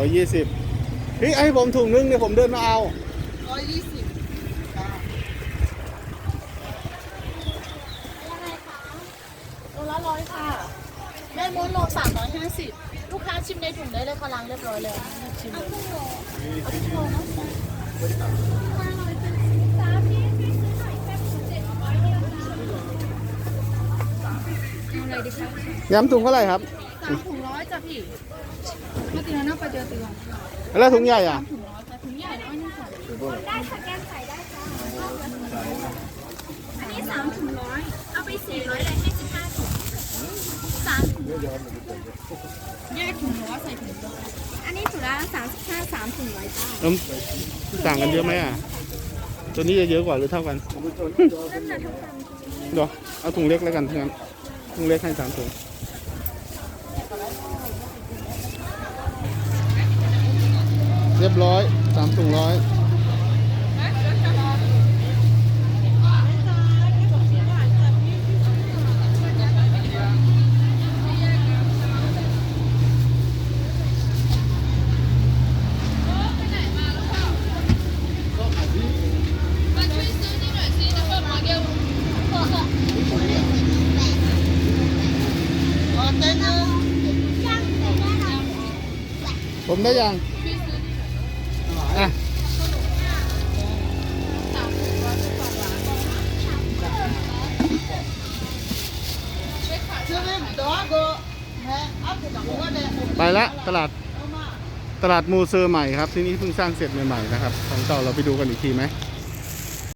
ร้อยยี่สิบพี่ให้ผมถุงนึงเนี่ยผมเดินมาเอาร้อยยี่สิบโลละร้อยค่ะ แม่มดโลสามร้อยห้าสิบลูกค้าชิมในถุงได้เลยค่ะล้างเรียบร้อยแล้วชิมเลยเอาอะไรดีคะย้ำถุงเท่าไหร่ครับสามถุงร้อยจ้ะพี่ มาตีแล้วน่าไปเจอตีวันแล้วถุงใหญ่อะถุงร้อยจ้ะถุงใหญ่ร้อยหนึงค่ะได้สแกนใส่ได้ค่ะอันนี้สามถุงร้อยเอาไปสี่ร้อยเลยให้สิบห้าถุงสามถุงแยกถุงร้อยใส่ถุงร้อยอันนี้ถุงละสามสิบห้าสามถุงร้อยจ้าเอิ่มต่างกันเยอะไหมอะ ตัวนี้จะเยอะกว่าหรือเท่ากันนั่นน่ะทุกคนเดี๋ยวเอาถุงเล็กแล้วกันทั้างนั้นถุงเล็กให้สามถุง เรียบร้อยสามถุงร้อยผมได้ยัง อะไปละตลาดตลาดมูเซอร์ใหม่ครับ ที่นี่เพิ่งสร้างเสร็จใหม่ๆนะครับ ของเก่าเราไปดูกันอีกทีไหม